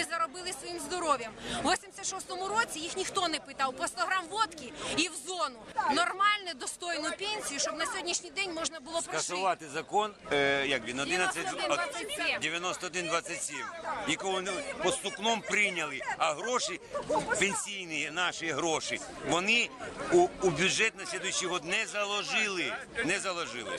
вони заробили своїм здоров'ям. У 86-му році їх ніхто не питав по 100 грам водки і в зону. Нормальну, достойну пенсію, щоб на сьогоднішній день можна було прожити. Скасувати закон, е, як він, 11, 91-27. 91-27, якого вони по стукном прийняли, а гроші, пенсійні наші гроші, вони у, у бюджет на слідуючий год не заложили. Не заложили.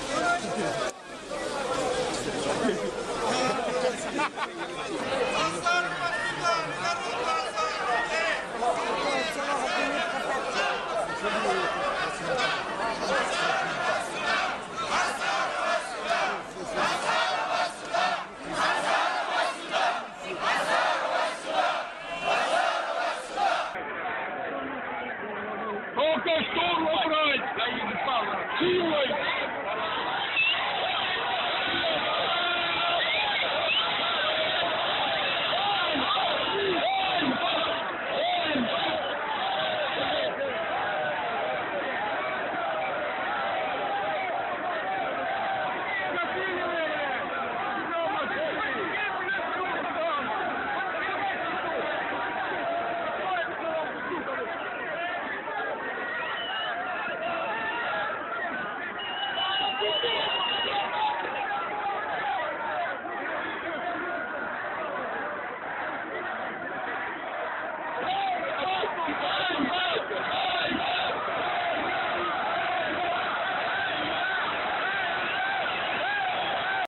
Got that store over